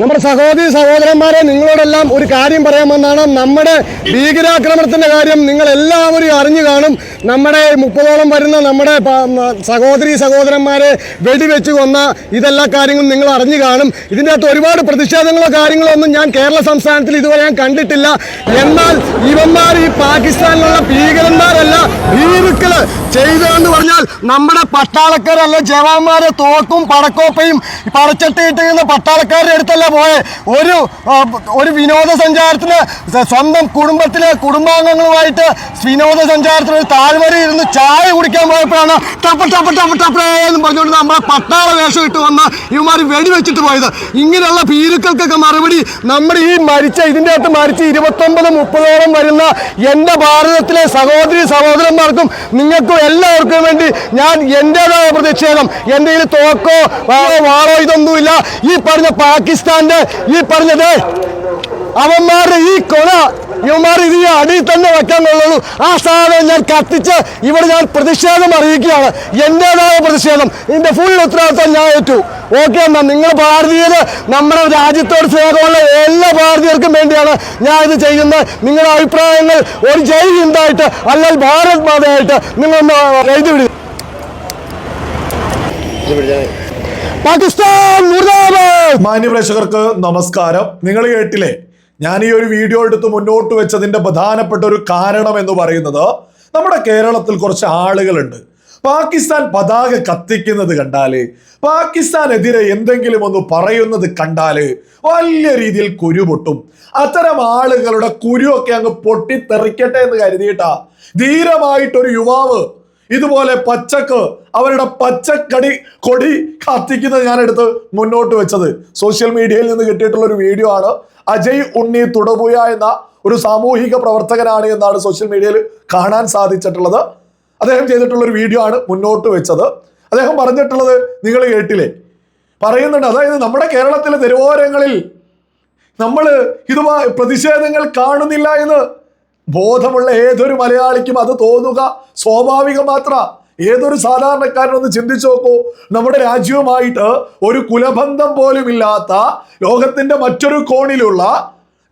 നമ്മുടെ സഹോദരി സഹോദരന്മാരെ നിങ്ങളോടെല്ലാം ഒരു കാര്യം പറയാമെന്നാണ് നമ്മുടെ ഭീകരാക്രമണത്തിന്റെ കാര്യം നിങ്ങൾ എല്ലാവരും അറിഞ്ഞു കാണും. നമ്മുടെ മുപ്പതോളം വരുന്ന നമ്മുടെ സഹോദരി സഹോദരന്മാരെ വെടിവെച്ച് കൊന്ന ഇതെല്ലാ കാര്യങ്ങളും നിങ്ങൾ അറിഞ്ഞു കാണും. ഇതിന്റെ അകത്ത് ഒരുപാട് പ്രതിഷേധങ്ങളോ കാര്യങ്ങളോ ഒന്നും ഞാൻ കേരള സംസ്ഥാനത്തിൽ ഇതുവരെ ഞാൻ കണ്ടിട്ടില്ല. എന്നാൽ ഇവന്മാർ ഈ പാകിസ്ഥാനിലുള്ള ഭീകരന്മാരല്ല ഭീരുക്കൾ. ചെയ്തതെന്ന് പറഞ്ഞാൽ നമ്മുടെ പട്ടാളക്കാരല്ല ജവാന്മാരെ തോക്കും പടക്കോപ്പയും പടച്ചട്ടിയിട്ട് പട്ടാളക്കാരുടെ അടുത്തല്ല പോയെ ഒരു ഒരു വിനോദസഞ്ചാരത്തിന് സ്വന്തം കുടുംബത്തിലെ കുടുംബാംഗങ്ങളുമായിട്ട് വിനോദസഞ്ചാരത്തിന് ഒരു താഴ്വര ഇരുന്ന് ചായ കുടിക്കാൻ പോയപ്പോഴാണ് ടപ്പ ടപ്പ ടപ്പ ടപ്പേ എന്ന് പറഞ്ഞുകൊണ്ട് നമ്മളെ പട്ടാള വേഷം ഇട്ട് വന്ന് ഇവന്മാർ വെടിവെച്ചിട്ട് പോയത്. ഇങ്ങനെയുള്ള ഭീരുക്കൾക്കൊക്കെ മറുപടി നമ്മുടെ ഈ മരിച്ച ഇതിന്റെ അകത്ത് മരിച്ച് ഇരുപത്തൊമ്പത് മുപ്പതോളം വരുന്ന എന്റെ ഭാരതത്തിലെ സഹോദരി സഹോദരന്മാർക്കും നിങ്ങൾക്കും എല്ലാവർക്കും വേണ്ടി ഞാൻ എന്റെതായ പ്രതിഷേധം എന്റെ കയ്യിൽ തോക്കോ വാളോ ഇതൊന്നുമില്ല. ഈ പറഞ്ഞ പാകിസ്ഥാന്റെ ഈ പറഞ്ഞത് അവന്മാരുടെ ഈ കൊല ഇവന്മാർ ഇത് ഈ അടിയിൽ തന്നെ വെക്കാൻ കൊള്ളുള്ളൂ. ആ സാധനം ഞാൻ കത്തിച്ച് ഇവിടെ ഞാൻ പ്രതിഷേധം അറിയിക്കുകയാണ്. എന്റെതായ പ്രതിഷേധം. ഇതിന്റെ ഫുൾ ഉത്തരവാദിത്വം ഞാൻ ഏറ്റു. ഓക്കെ എന്നാ നിങ്ങൾ ഭാരതീയർ നമ്മുടെ രാജ്യത്തോട് സ്നേഹമുള്ള എല്ലാ ഭാരതീയർക്കും വേണ്ടിയാണ് ഞാൻ ഇത് ചെയ്യുന്നത്. നിങ്ങളുടെ അഭിപ്രായങ്ങൾ ഒരു ജയ് ഹിന്ദായിട്ട് അല്ലെങ്കിൽ ഭാരത് മാതയായിട്ട് നിങ്ങളൊന്ന് എഴുതി വിടുക പാകിസ്ഥാൻ മാന്യപ്രേക്ഷകർക്ക് നമസ്കാരം. നിങ്ങൾ കേട്ടില്ലേ? ഞാൻ ഈ ഒരു വീഡിയോ എടുത്ത് മുന്നോട്ട് വെച്ചതിന്റെ പ്രധാനപ്പെട്ട ഒരു കാരണം എന്ന് പറയുന്നത് നമ്മുടെ കേരളത്തിൽ കുറച്ച് ആളുകളുണ്ട്. പാകിസ്ഥാൻ പതാക കത്തിക്കുന്നത് കണ്ടാൽ പാകിസ്ഥാനെതിരെ എന്തെങ്കിലും ഒന്ന് പറയുന്നത് കണ്ടാൽ വലിയ രീതിയിൽ കുരു പൊട്ടും അത്തരം ആളുകളുടെ കുരുവൊക്കെ അങ്ങ് പൊട്ടിത്തെറിക്കട്ടെ എന്ന് കരുതിയിട്ടാ ധീരമായിട്ടൊരു യുവാവ് ഇതുപോലെ പച്ചക്ക് അവരുടെ പച്ചക്കടി കൊടി കത്തിക്കുന്നത് ഞാൻ എടുത്ത് മുന്നോട്ട് വെച്ചത്. സോഷ്യൽ മീഡിയയിൽ നിന്ന് കിട്ടിയിട്ടുള്ള ഒരു വീഡിയോ ആണ്. അജയ് ഉണ്ണി തുടപുയ എന്ന ഒരു സാമൂഹിക പ്രവർത്തകനാണ് എന്നാണ് സോഷ്യൽ മീഡിയയിൽ കാണാൻ സാധിച്ചിട്ടുള്ളത്. അദ്ദേഹം ചെയ്തിട്ടുള്ള ഒരു വീഡിയോ ആണ് മുന്നോട്ട് വെച്ചത്. അദ്ദേഹം പറഞ്ഞിട്ടുള്ളത് നിങ്ങൾ കേട്ടില്ലേ? പറയുന്നുണ്ട് അതായത് നമ്മുടെ കേരളത്തിലെ തെരുവോരങ്ങളിൽ നമ്മൾ ഇതുമായി പ്രതിഷേധങ്ങൾ കാണുന്നില്ല എന്ന് ബോധമുള്ള ഏതൊരു മലയാളിക്കും അത് തോന്നുക. സ്വാഭാവികം മാത്ര. ഏതൊരു സാധാരണക്കാരനൊന്ന് ചിന്തിച്ചു നോക്കൂ. നമ്മുടെ രാജ്യവുമായിട്ട് ഒരു കുലബന്ധം പോലും ഇല്ലാത്ത ലോകത്തിന്റെ മറ്റൊരു കോണിലുള്ള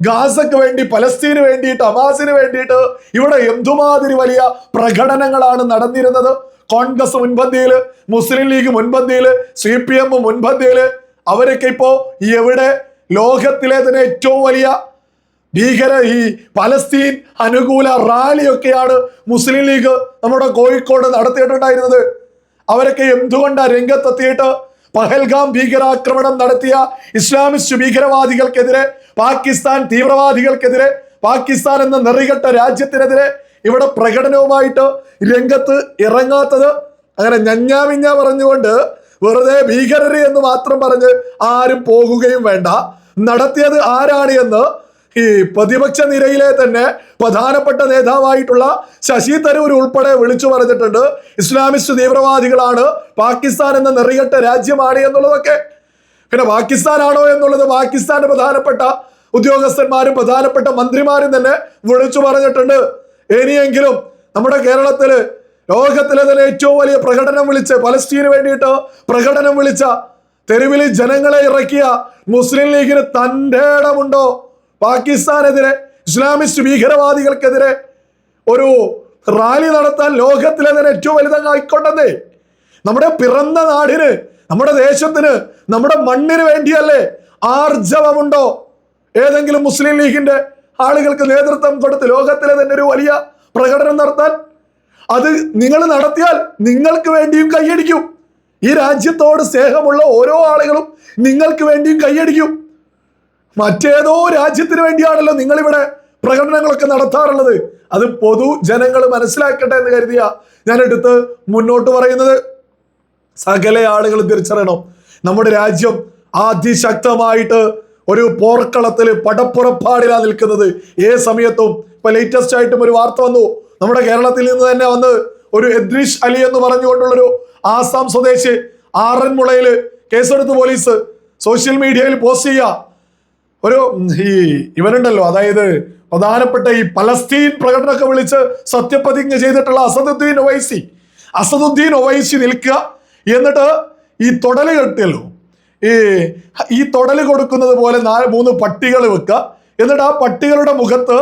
ഗാസക്ക് വേണ്ടി പലസ്തീന് വേണ്ടിയിട്ട് അമാസിന് വേണ്ടിയിട്ട് ഇവിടെ എന്തുമാതിരി വലിയ പ്രകടനങ്ങളാണ് നടന്നിരുന്നത്? കോൺഗ്രസ് മുൻപന്തിയിൽ മുസ്ലിം ലീഗ് മുൻപന്തിയിൽ സി പി എം മുൻപന്തിയിൽ അവരൊക്കെ ഇപ്പോ എവിടെ ലോകത്തിലെ തന്നെ ഏറ്റവും വലിയ ഭീകര ഈ പലസ്തീൻ അനുകൂല റാലിയൊക്കെയാണ് മുസ്ലിം ലീഗ് നമ്മുടെ കോഴിക്കോട് നടത്തിയിട്ടുണ്ടായിരുന്നത്. അവരൊക്കെ എന്തുകൊണ്ടാണ് രംഗത്തെത്തിയിട്ട് പഹൽഗാം ഭീകരാക്രമണം നടത്തിയ ഇസ്ലാമിസ്റ്റ് ഭീകരവാദികൾക്കെതിരെ പാകിസ്ഥാൻ തീവ്രവാദികൾക്കെതിരെ പാകിസ്ഥാൻ എന്ന നെറികെട്ട രാജ്യത്തിനെതിരെ ഇവിടെ പ്രകടനവുമായിട്ട് രംഗത്ത് ഇറങ്ങാത്തത്? അങ്ങനെ ഞഞ്ഞാമിഞ്ഞ പറഞ്ഞുകൊണ്ട് വെറുതെ ഭീകരര് എന്ന് മാത്രം പറഞ്ഞ് ആരും പോകുകയും വേണ്ട. നടത്തിയത് ആരാണ് എന്ന് ഈ പ്രതിപക്ഷ നിരയിലെ തന്നെ പ്രധാനപ്പെട്ട നേതാവായിട്ടുള്ള ശശി തരൂർ ഉൾപ്പെടെ വിളിച്ചു പറഞ്ഞിട്ടുണ്ട്. ഇസ്ലാമിസ്റ്റ് തീവ്രവാദികളാണ്. പാകിസ്ഥാൻ എന്ന നിറയട്ട രാജ്യമാണ് എന്നുള്ളതൊക്കെ. പിന്നെ പാകിസ്ഥാനാണോ എന്നുള്ളത് പാകിസ്ഥാന്റെ പ്രധാനപ്പെട്ട ഉദ്യോഗസ്ഥന്മാരും പ്രധാനപ്പെട്ട മന്ത്രിമാരും തന്നെ വിളിച്ചു പറഞ്ഞിട്ടുണ്ട്. ഇനിയെങ്കിലും നമ്മുടെ കേരളത്തിൽ ലോകത്തിലെ തന്നെ ഏറ്റവും വലിയ പ്രകടനം വിളിച്ച് പലസ്തീന് വേണ്ടിയിട്ട് പ്രകടനം വിളിച്ച തെരുവിൽ ജനങ്ങളെ ഇറക്കിയ മുസ്ലിം ലീഗിന് തന്റെ ഇടമുണ്ടോ? പാകിസ്ഥാനെതിരെ ഇസ്ലാമിസ്റ്റ് ഭീകരവാദികൾക്കെതിരെ ഒരു റാലി നടത്താൻ ലോകത്തിലെ തന്നെ ഏറ്റവും വലുതങ്ങ് ആയിക്കൊണ്ടെന്നേ നമ്മുടെ പിറന്ന നാടിന് നമ്മുടെ ദേശത്തിന് നമ്മുടെ മണ്ണിന് വേണ്ടിയല്ലേ ആർജവമുണ്ടോ? ഏതെങ്കിലും മുസ്ലിം ലീഗിന്റെ ആളുകൾക്ക് നേതൃത്വം കൊടുത്ത് ലോകത്തിലെ തന്നെ ഒരു വലിയ പ്രകടനം നടത്താൻ അത് നിങ്ങൾ നടത്തിയാൽ നിങ്ങൾക്ക് വേണ്ടിയും കൈയടിക്കും. ഈ രാജ്യത്തോട് സ്നേഹമുള്ള ഓരോ ആളുകളും നിങ്ങൾക്ക് വേണ്ടിയും കൈയടിക്കും. മറ്റേതോ രാജ്യത്തിന് വേണ്ടിയാണല്ലോ നിങ്ങളിവിടെ പ്രകടനങ്ങളൊക്കെ നടത്താറുള്ളത്. അത് പൊതു ജനങ്ങൾ മനസ്സിലാക്കട്ടെ എന്ന് കരുതിയ ഞാൻ എടുത്ത് മുന്നോട്ട് പറയുന്നത്. സകല ആളുകൾ തിരിച്ചറിയണം. നമ്മുടെ രാജ്യം അതിശക്തമായിട്ട് ഒരു പോർക്കളത്തിൽ പടപ്പുറപ്പാടിലാ നിൽക്കുന്നത്. ഏത് സമയത്തും ഇപ്പൊ ലേറ്റസ്റ്റ് ആയിട്ടും ഒരു വാർത്ത വന്നു. നമ്മുടെ കേരളത്തിൽ നിന്ന് തന്നെ വന്ന് ഒരു എദ്രിഷ് അലി എന്ന് പറഞ്ഞുകൊണ്ടുള്ളൊരു ആസാം സ്വദേശി ആറന്മുളയിൽ കേസെടുത്ത് പോലീസ് സോഷ്യൽ മീഡിയയിൽ പോസ്റ്റ് ചെയ്യുക ഒരു ഈ ഇവനുണ്ടല്ലോ അതായത് പ്രധാനപ്പെട്ട ഈ പലസ്തീൻ പ്രകടനമൊക്കെ വിളിച്ച് സത്യപ്രതിജ്ഞ ചെയ്തിട്ടുള്ള അസദുദ്ദീൻ ഒവൈസി. അസദുദ്ദീൻ ഒവൈസി നിൽക്കുക. എന്നിട്ട് ഈ തൊടൽ കെട്ടിയല്ലോ. ഈ ഈ തൊടൽ കൊടുക്കുന്നത് പോലെ നാല് മൂന്ന് പട്ടികൾ വെക്കുക. എന്നിട്ട് ആ പട്ടികളുടെ മുഖത്ത്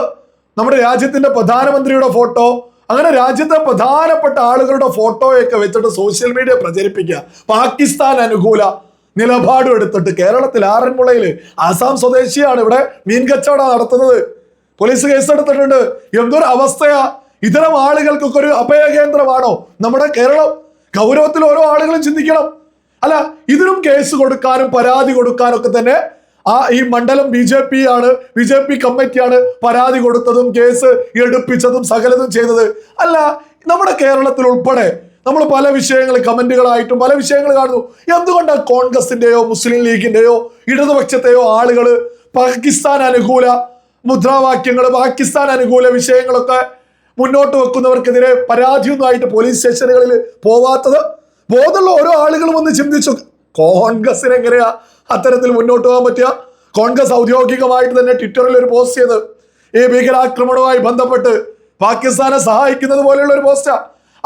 നമ്മുടെ രാജ്യത്തിന്റെ പ്രധാനമന്ത്രിയുടെ ഫോട്ടോ അങ്ങനെ രാജ്യത്തെ പ്രധാനപ്പെട്ട ആളുകളുടെ ഫോട്ടോയൊക്കെ വെച്ചിട്ട് സോഷ്യൽ മീഡിയ പ്രചരിപ്പിക്കുക. പാകിസ്ഥാൻ അനുകൂല നിലപാടും എടുത്തിട്ട് കേരളത്തിൽ ആറന്മുളയിൽ ആസാം സ്വദേശിയാണ് ഇവിടെ മീൻ കച്ചവടം നടത്തുന്നത്. പോലീസ് കേസെടുത്തിട്ടുണ്ട് എന്തൊരു അവസ്ഥയാ. ഇത്തരം ആളുകൾക്കൊക്കെ ഒരു അഭയ കേന്ദ്രമാണോ നമ്മുടെ കേരളം? ഗൗരവത്തിൽ ഓരോ ആളുകളും ചിന്തിക്കണം. അല്ല ഇതിനും കേസ് കൊടുക്കാനും പരാതി കൊടുക്കാനും ഒക്കെ തന്നെ ആ ഈ മണ്ഡലം ബി ജെ പി ആണ് ബി ജെ പി കമ്മിറ്റിയാണ് പരാതി കൊടുത്തതും കേസ് എടുപ്പിച്ചതും സകലതും ചെയ്തത്. അല്ല നമ്മുടെ കേരളത്തിൽ ഉൾപ്പെടെ നമ്മൾ പല വിഷയങ്ങൾ കമന്റുകളായിട്ടും പല വിഷയങ്ങൾ കാണുന്നു. എന്തുകൊണ്ടാണ് കോൺഗ്രസിന്റെയോ മുസ്ലിം ലീഗിന്റെയോ ഇടതുപക്ഷത്തെയോ ആളുകൾ പാകിസ്ഥാൻ അനുകൂല മുദ്രാവാക്യങ്ങൾ പാകിസ്ഥാൻ അനുകൂല വിഷയങ്ങളൊക്കെ മുന്നോട്ട് വെക്കുന്നവർക്കെതിരെ പരാതിയൊന്നുമായിട്ട് പോലീസ് സ്റ്റേഷനുകളിൽ പോവാത്തത്? ബോധമുള്ള ഓരോ ആളുകളും ഒന്ന് ചിന്തിച്ചു. കോൺഗ്രസിന് എങ്ങനെയാ അത്തരത്തിൽ മുന്നോട്ട് പോകാൻ പറ്റുക? കോൺഗ്രസ് ഔദ്യോഗികമായിട്ട് തന്നെ ട്വിറ്ററിൽ ഒരു പോസ്റ്റ് ചെയ്ത് ഈ ഭീകരാക്രമണവുമായി ബന്ധപ്പെട്ട് പാകിസ്ഥാനെ സഹായിക്കുന്നത് പോലെയുള്ള ഒരു പോസ്റ്റാ.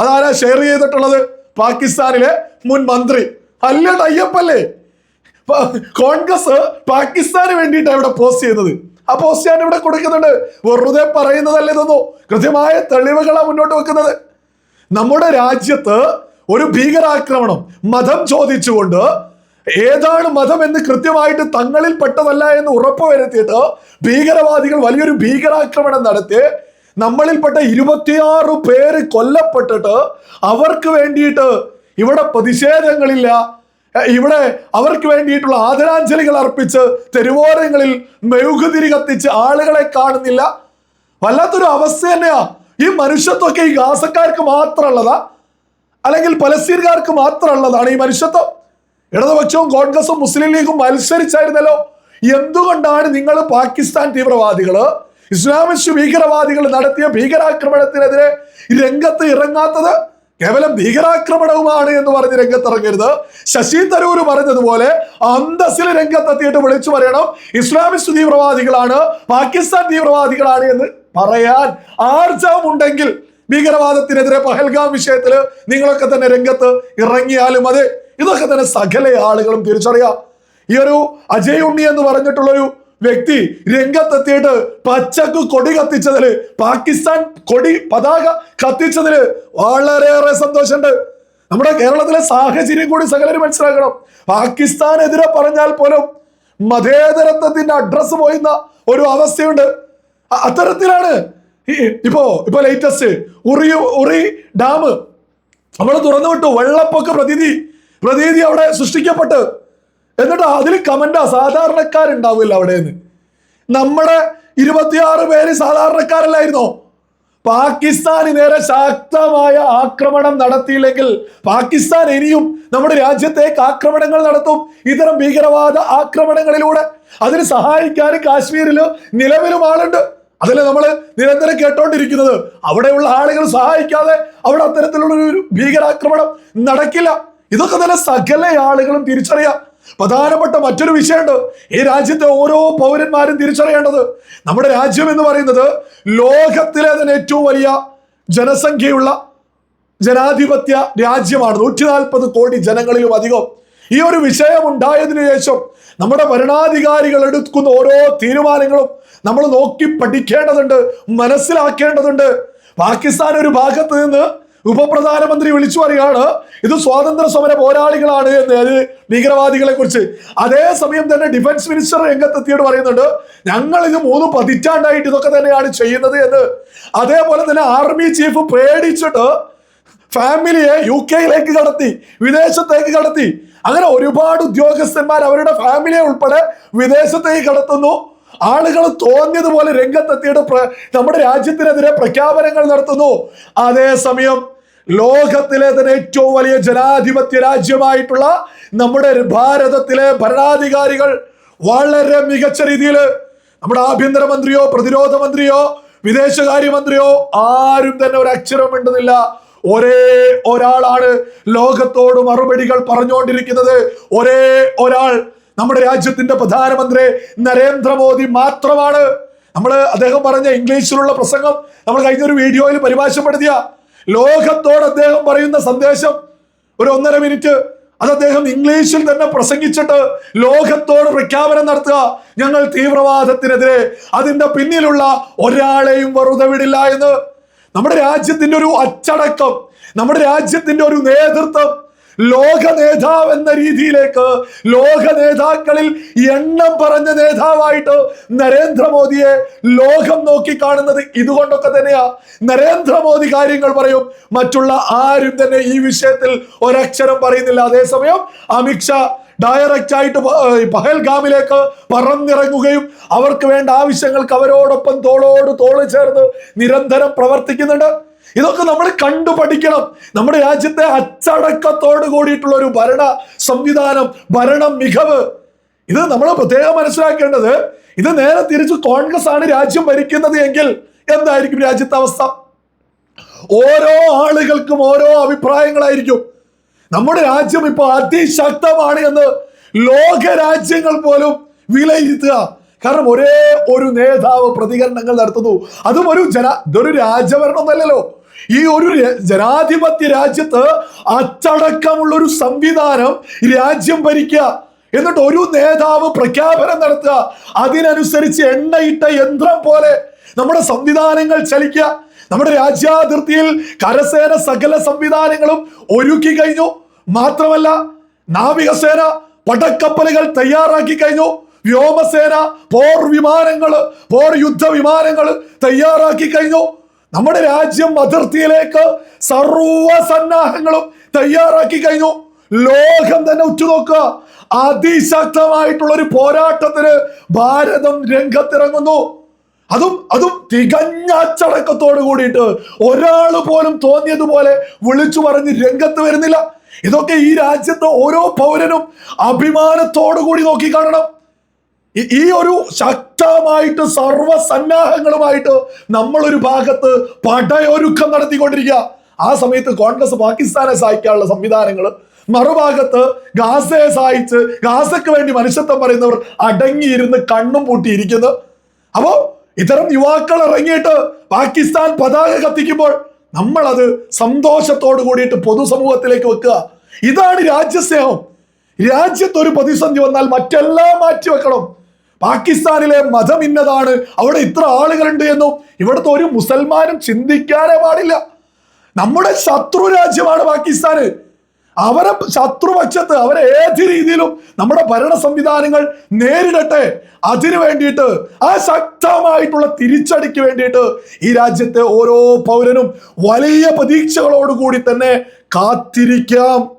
അതാരാ ഷെയർ ചെയ്തിട്ടുള്ളത്? പാകിസ്ഥാനിലെ മുൻ മന്ത്രി. അല്ല ടയ്യപ്പല്ലേ കോൺഗ്രസ് പാകിസ്ഥാന് വേണ്ടിയിട്ടാണ് ഇവിടെ പോസ്റ്റ് ചെയ്യുന്നത്. ആ പോസ്റ്റ് ഞാൻ ഇവിടെ കൊടുക്കുന്നുണ്ട്. വെറുതെ പറയുന്നതല്ല ഇതൊന്നും. കൃത്യമായ തെളിവുകളാണ് മുന്നോട്ട് വെക്കുന്നത്. നമ്മുടെ രാജ്യത്ത് ഒരു ഭീകരാക്രമണം മതം ചോദിച്ചുകൊണ്ട് ഏതാണ് മതം എന്ന് കൃത്യമായിട്ട് തങ്ങളിൽ പെട്ടതല്ല എന്ന് ഉറപ്പുവരുത്തിയിട്ട് ഭീകരവാദികൾ വലിയൊരു ഭീകരാക്രമണം നടത്തി നമ്മളിൽപ്പെട്ട ഇരുപത്തിയാറ് പേര് കൊല്ലപ്പെട്ടിട്ട് അവർക്ക് വേണ്ടിയിട്ട് ഇവിടെ പ്രതിഷേധങ്ങളില്ല. ഇവിടെ അവർക്ക് വേണ്ടിയിട്ടുള്ള ആദരാഞ്ജലികൾ അർപ്പിച്ച് തെരുവോരങ്ങളിൽ മെഴുകുതിരി കത്തിച്ച് ആളുകളെ കാണുന്നില്ല. വല്ലാത്തൊരു അവസ്ഥ തന്നെയാ. ഈ മനുഷ്യത്വമൊക്കെ ഈ ഗാസക്കാർക്ക് മാത്രമുള്ളതാ. അല്ലെങ്കിൽ പലസ്തീൻകാർക്ക് മാത്രമുള്ളതാണ് ഈ മനുഷ്യത്വം. ഇടതുപക്ഷവും കോൺഗ്രസും മുസ്ലിം ലീഗും മത്സരിച്ചായിരുന്നല്ലോ. എന്തുകൊണ്ടാണ് നിങ്ങൾ പാകിസ്ഥാൻ തീവ്രവാദികൾ ഇസ്ലാമിസ്റ്റ് ഭീകരവാദികൾ നടത്തിയ ഭീകരാക്രമണത്തിനെതിരെ രംഗത്ത് ഇറങ്ങാത്തത് കേവലം ഭീകരാക്രമണവുമാണ് എന്ന് പറഞ്ഞ് രംഗത്തിറങ്ങരുത്. ശശി തരൂർ പറഞ്ഞതുപോലെ അന്തസ്സിൽ രംഗത്തെത്തിയിട്ട് വിളിച്ചു പറയണം. ഇസ്ലാമിസ്റ്റ് തീവ്രവാദികളാണ് പാകിസ്ഥാൻ തീവ്രവാദികളാണ് എന്ന് പറയാൻ ആർജവമുണ്ടെങ്കിൽ ഭീകരവാദത്തിനെതിരെ പഹൽഗാം വിഷയത്തിൽ നിങ്ങളൊക്കെ തന്നെ രംഗത്ത് ഇറങ്ങിയാലും അതെ ഇതൊക്കെ തന്നെ സകല ആളുകളും തിരിച്ചറിയാം. ഈ ഒരു അജയ് ഉണ്ണി എന്ന് പറഞ്ഞിട്ടുള്ളൊരു വ്യക്തി രംഗത്തെത്തിയിട്ട് പച്ചക്ക് കൊടി കത്തിച്ചതിൽ പാകിസ്ഥാൻ കൊടി പതാക കത്തിച്ചതിൽ വളരെയേറെ സന്തോഷമുണ്ട്. നമ്മുടെ കേരളത്തിലെ സാഹചര്യം കൂടി സകലരും മനസ്സിലാക്കണം. പാകിസ്ഥാൻ എതിരെ പറഞ്ഞാൽ പോലും മതേതരത്വത്തിന്റെ അഡ്രസ്സ് പോയുന്ന ഒരു അവസ്ഥയുണ്ട്. അത്തരത്തിലാണ് ഇപ്പോ ഇപ്പൊ ലേറ്റസ്റ്റ് ഉറി ഉറി ഡാം നമ്മൾ തുറന്നു വിട്ടു വെള്ളപ്പൊക്ക പ്രതീതി പ്രതീതി അവിടെ സൃഷ്ടിക്കപ്പെട്ട്. എന്നിട്ട് അതിൽ കമന്റാ സാധാരണക്കാരുണ്ടാവില്ല അവിടെ നിന്ന് നമ്മുടെ ഇരുപത്തിയാറ് പേര് സാധാരണക്കാരല്ലായിരുന്നോ? പാകിസ്ഥാന് നേരെ ശക്തമായ ആക്രമണം നടത്തിയില്ലെങ്കിൽ പാകിസ്ഥാൻ ഇനിയും നമ്മുടെ രാജ്യത്തേക്ക് ആക്രമണങ്ങൾ നടത്തും ഇത്തരം ഭീകരവാദ ആക്രമണങ്ങളിലൂടെ. അതിന് സഹായിക്കാൻ കാശ്മീരിൽ നിലവിലും ആളുണ്ട്. അതല്ലേ നമ്മൾ നിരന്തരം കേട്ടോണ്ടിരിക്കുന്നത്? അവിടെയുള്ള ആളുകൾ സഹായിക്കാതെ അവിടെ അത്തരത്തിലുള്ള ഒരു ഭീകരാക്രമണം നടക്കില്ല. ഇതൊക്കെ തന്നെ സകല ആളുകളും തിരിച്ചറിയാം. പ്രധാനപ്പെട്ട മറ്റൊരു വിഷയമുണ്ട്. ഈ രാജ്യത്തെ ഓരോ പൗരന്മാരും തിരിച്ചറിയേണ്ടത് നമ്മുടെ രാജ്യം എന്ന് പറയുന്നത് ലോകത്തിലെ തന്നെ ഏറ്റവും വലിയ ജനസംഖ്യയുള്ള ജനാധിപത്യ രാജ്യമാണ്. നൂറ്റി നാൽപ്പത് കോടി ജനങ്ങളിലും അധികം ഈ ഒരു വിഷയം ഉണ്ടായതിനു ശേഷം നമ്മുടെ ഭരണാധികാരികൾ എടുക്കുന്ന ഓരോ തീരുമാനങ്ങളും നമ്മൾ നോക്കി പഠിക്കേണ്ടതുണ്ട് മനസ്സിലാക്കേണ്ടതുണ്ട്. പാകിസ്ഥാൻ ഒരു ഭാഗത്ത് നിന്ന് ഉപപ്രധാനമന്ത്രി വിളിച്ചു പറയുകയാണ് ഇത് സ്വാതന്ത്ര്യ സമര പോരാളികളാണ് എന്ന് അത് ഭീകരവാദികളെ കുറിച്ച്. അതേസമയം തന്നെ ഡിഫൻസ് മിനിസ്റ്റർ രംഗത്തെത്തിയോട് പറയുന്നുണ്ട് ഞങ്ങൾ ഇത് മൂന്ന് പതിറ്റാണ്ടായിട്ട് ഇതൊക്കെ തന്നെയാണ് ചെയ്യുന്നത് എന്ന്. അതേപോലെ തന്നെ ആർമി ചീഫ് പേടിച്ചിട്ട് ഫാമിലിയെ യു കെയിലേക്ക് കടത്തി വിദേശത്തേക്ക് കടത്തി. അങ്ങനെ ഒരുപാട് ഉദ്യോഗസ്ഥന്മാർ അവരുടെ ഫാമിലിയെ ഉൾപ്പെടെ വിദേശത്തേക്ക് കടത്തുന്നു. ആളുകൾ തോന്നിയതുപോലെ രംഗത്തെത്തിയിട്ട് നമ്മുടെ രാജ്യത്തിനെതിരെ പ്രഖ്യാപനങ്ങൾ നടത്തുന്നു. അതേസമയം ലോകത്തിലെ തന്നെ ഏറ്റവും വലിയ ജനാധിപത്യ രാജ്യമായിട്ടുള്ള നമ്മുടെ ഭാരതത്തിലെ ഭരണാധികാരികൾ വളരെ മികച്ച രീതിയിൽ നമ്മുടെ ആഭ്യന്തരമന്ത്രിയോ പ്രതിരോധ മന്ത്രിയോ വിദേശകാര്യമന്ത്രിയോ ആരും തന്നെ ഒരു അക്ഷരം മിണ്ടുന്നില്ല. ഒരേ ഒരാളാണ് ലോകത്തോട് മറുപടികൾ പറഞ്ഞുകൊണ്ടിരിക്കുന്നത്. ഒരേ ഒരാൾ നമ്മുടെ രാജ്യത്തിന്റെ പ്രധാനമന്ത്രി നരേന്ദ്രമോദി മാത്രമാണ്. നമ്മൾ അദ്ദേഹം പറഞ്ഞ ഇംഗ്ലീഷിലുള്ള പ്രസംഗം നമ്മൾ കഴിഞ്ഞൊരു വീഡിയോയിൽ പരിഭാഷപ്പെടുത്തിയ. ലോകത്തോട് അദ്ദേഹം പറയുന്ന സന്ദേശം ഒരു ഒന്നര മിനിറ്റ്. അത് അദ്ദേഹം ഇംഗ്ലീഷിൽ തന്നെ പ്രസംഗിച്ചിട്ട് ലോകത്തോട് പ്രഖ്യാപനം നടത്തുക. ഞങ്ങൾ തീവ്രവാദത്തിനെതിരെ അതിന്റെ പിന്നിലുള്ള ഒരാളെയും വെറുതെ വിടില്ല എന്ന്. നമ്മുടെ രാജ്യത്തിന്റെ ഒരു അച്ചടക്കം നമ്മുടെ രാജ്യത്തിന്റെ ഒരു നേതൃത്വം ലോക നേതാവ് എന്ന രീതിയിലേക്ക് ലോക നേതാക്കളിൽ എണ്ണം പറഞ്ഞ നേതാവായിട്ട് നരേന്ദ്രമോദിയെ ലോകം നോക്കി കാണുന്നത് ഇതുകൊണ്ടൊക്കെ തന്നെയാ. നരേന്ദ്രമോദി കാര്യങ്ങൾ പറയും മറ്റുള്ള ആരും തന്നെ ഈ വിഷയത്തിൽ ഒരക്ഷരം പറയുന്നില്ല. അതേസമയം അമിത്ഷാ ഡയറക്റ്റ് ആയിട്ട് പഹൽഗാമിലേക്ക് പറന്നിറങ്ങുകയും അവർക്ക് വേണ്ട ആവശ്യങ്ങൾക്ക് അവരോടൊപ്പം തോളോട് തോൾ ചേർന്ന് നിരന്തരം പ്രവർത്തിക്കുന്നുണ്ട്. ഇതൊക്കെ നമ്മൾ കണ്ടു പഠിക്കണം. നമ്മുടെ രാജ്യത്തെ അച്ചടക്കത്തോട് കൂടിയിട്ടുള്ള ഒരു ഭരണ സംവിധാനം ഭരണ മികവ്. ഇത് നമ്മൾ പ്രത്യേകം മനസ്സിലാക്കേണ്ടത് ഇത് നേരെ തിരിച്ച് കോൺഗ്രസ് ആണ് രാജ്യം ഭരിക്കുന്നത് എങ്കിൽ എന്തായിരിക്കും രാജ്യത്തെ അവസ്ഥ? ഓരോ ആളുകൾക്കും ഓരോ അഭിപ്രായങ്ങളായിരിക്കും. നമ്മുടെ രാജ്യം ഇപ്പൊ അതിശക്തമാണ് എന്ന് ലോക രാജ്യങ്ങൾ പോലും വിലയിരുത്തുക. കാരണം ഒരേ ഒരു നേതാവ് പ്രതികരണങ്ങൾ നടത്തുന്നു. അതും ഒരു ജന ഇതൊരു രാജഭരണമല്ലല്ലോ ഈ ഒരു ജനാധിപത്യ രാജ്യത്ത് അച്ചടക്കമുള്ള ഒരു സംവിധാനം രാജ്യം ഭരിക്കുക. എന്നിട്ട് ഒരു നേതാവ് പ്രഖ്യാപനം നടത്തുക. അതിനനുസരിച്ച് എണ്ണയിട്ട യന്ത്രം പോലെ നമ്മുടെ സംവിധാനങ്ങൾ ചലിക്കുക. നമ്മുടെ രാജ്യാതിർത്തിയിൽ കരസേന സകല സംവിധാനങ്ങളും ഒരുക്കി കഴിഞ്ഞു. മാത്രമല്ല നാവികസേന പടക്കപ്പലുകൾ തയ്യാറാക്കി കഴിഞ്ഞു. വ്യോമസേന പോർ വിമാനങ്ങൾ പോർ യുദ്ധ വിമാനങ്ങൾ തയ്യാറാക്കി കഴിഞ്ഞു. നമ്മുടെ രാജ്യം അതിർത്തിയിലേക്ക് സർവ സന്നാഹങ്ങളും തയ്യാറാക്കി കഴിഞ്ഞു. ലോകം തന്നെ ഉറ്റുനോക്കുക. അതിശക്തമായിട്ടുള്ള ഒരു പോരാട്ടത്തിന് ഭാരതം രംഗത്തിറങ്ങുന്നു. അതും അതും തികഞ്ഞ അച്ചടക്കത്തോട് കൂടിയിട്ട് ഒരാൾ പോലും തോന്നിയതുപോലെ വിളിച്ചു പറഞ്ഞ് രംഗത്ത് വരുന്നില്ല. ഇതൊക്കെ ഈ രാജ്യത്തെ ഓരോ പൗരനും അഭിമാനത്തോടു കൂടി നോക്കി കാണണം. ഈ- ഒരു ശക്തമായിട്ട് സർവസന്നാഹങ്ങളുമായിട്ട് നമ്മളൊരു ഭാഗത്ത് പടയൊരുക്കം നടത്തിക്കൊണ്ടിരിക്കുക. ആ സമയത്ത് കോൺഗ്രസ് പാകിസ്ഥാനെ സഹായിക്കാനുള്ള സംവിധാനങ്ങൾ മറുഭാഗത്ത് ഗാസയെ സഹായിച്ച് ഗാസയ്ക്ക് വേണ്ടി മനുഷ്യത്വം പറയുന്നവർ അടങ്ങിയിരുന്ന് കണ്ണും പൂട്ടിയിരിക്കുന്നു. അപ്പോ ഇത്തരം യുവാക്കൾ ഇറങ്ങിയിട്ട് പാകിസ്ഥാൻ പതാക കത്തിക്കുമ്പോൾ നമ്മൾ അത് സന്തോഷത്തോട് കൂടിയിട്ട് പൊതുസമൂഹത്തിലേക്ക് വെക്കുക. ഇതാണ് രാജ്യസ്നേഹം. രാജ്യത്തൊരു പ്രതിസന്ധി വന്നാൽ മറ്റെല്ലാം മാറ്റിവെക്കണം. പാകിസ്ഥാനിലെ മതം ഇന്നതാണ്. അവിടെ ഇത്ര ആളുകളുണ്ട് എന്നും ഇവിടുത്തെ ഒരു മുസൽമാനും ചിന്തിക്കാനേ പാടില്ല. നമ്മുടെ ശത്രു രാജ്യമാണ് പാകിസ്ഥാന്. അവരെ ശത്രുപക്ഷത്ത് അവരെ ഏത് രീതിയിലും നമ്മുടെ ഭരണ സംവിധാനങ്ങൾ നേരിടട്ടെ. അതിനു വേണ്ടിയിട്ട് ആ ശക്തമായിട്ടുള്ള തിരിച്ചടിക്ക് വേണ്ടിയിട്ട് ഈ രാജ്യത്തെ ഓരോ പൗരനും വലിയ പ്രതീക്ഷകളോടുകൂടി തന്നെ കാത്തിരിക്കാം.